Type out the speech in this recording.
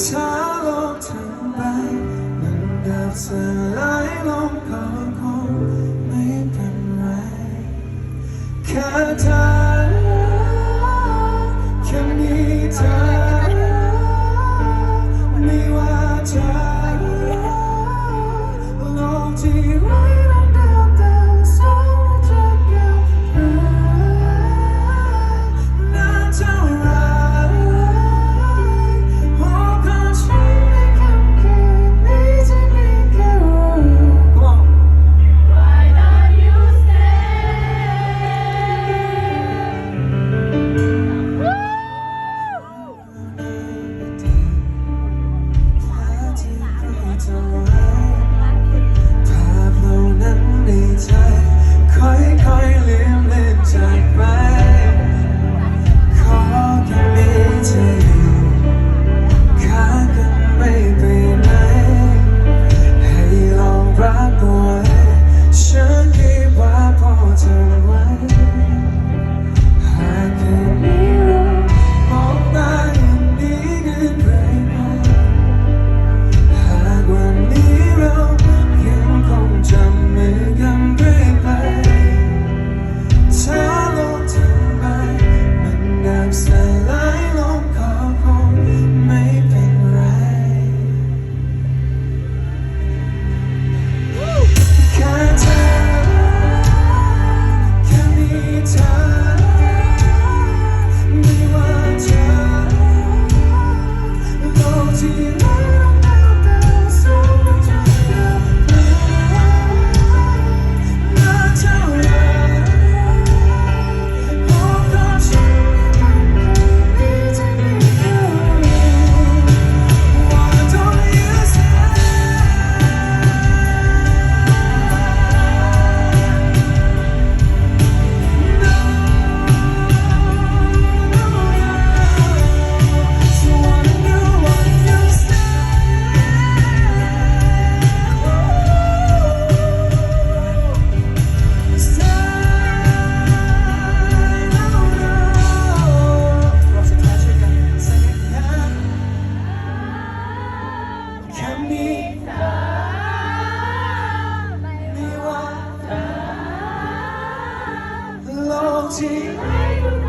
เธอลงทั้งใมันดับสลายลงเผาคงไม่เป็นไรแค่เธอ Almighty.